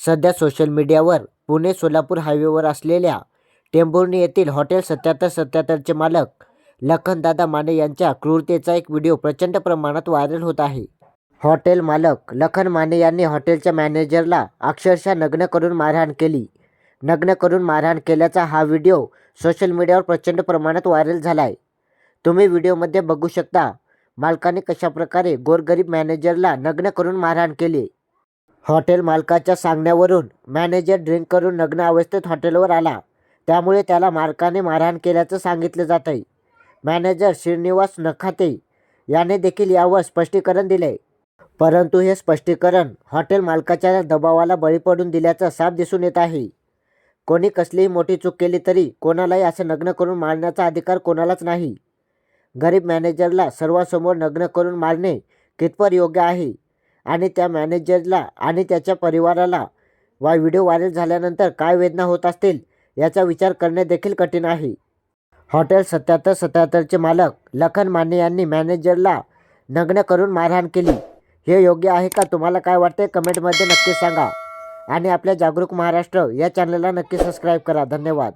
सध्या सोशल मीडियावर पुणे सोलापूर हायवेवर असलेल्या टेंभुर्णी येथील हॉटेल सत्याहत्तर सत्याहत्तरचे मालक लखनदादा माने यांच्या क्रूरतेचा एक व्हिडिओ प्रचंड प्रमाणात व्हायरल होत आहे. हॉटेल मालक लखन माने यांनी हॉटेलच्या मॅनेजरला अक्षरशः नग्न करून मारहाण केली. नग्न करून मारहाण केल्याचा हा व्हिडिओ सोशल मीडियावर प्रचंड प्रमाणात व्हायरल झाला आहे तुम्ही व्हिडिओमध्ये बघू शकता मालकाने कशाप्रकारे गोरगरीब मॅनेजरला नग्न करून मारहाण केली. हॉटेल मालकाच्या सांगण्यावरून मॅनेजर ड्रिंक करून नग्न अवस्थेत हॉटेलवर आला. त्यामुळे त्याला मालकाने मारहाण केल्याचं सांगितलं जात आहे मॅनेजर श्रीनिवास नखाते याने देखील यावर स्पष्टीकरण दिले परंतु हे स्पष्टीकरण हॉटेल मालकाच्या दबावाला बळी पडून दिल्याचं साफ दिसून येत आहे. कोणी कसलीही मोठी चूक केली तरी कोणालाही असं नग्न करून मारण्याचा अधिकार कोणालाच नाही. गरीब मॅनेजरला सर्वांसमोर नग्न करून मारणे कितपर योग्य आहे? आणि त्या मॅनेजरला आणि त्याच्या परिवाराला वा व्हिडिओ व्हायरल झाल्यानंतर काय वेदना होत असतील याचा विचार करणे देखील कठीण आहे. हॉटेल सत्याहत्तर सत्याहत्तरचे मालक लखन माने यांनी मॅनेजरला नग्न करून मारहाण केली. हे योग्य आहे का? तुम्हाला काय वाटते कमेंटमध्ये नक्की सांगा. आणि आपल्या जागरूक महाराष्ट्र या चॅनलला नक्की सबस्क्राईब करा. धन्यवाद.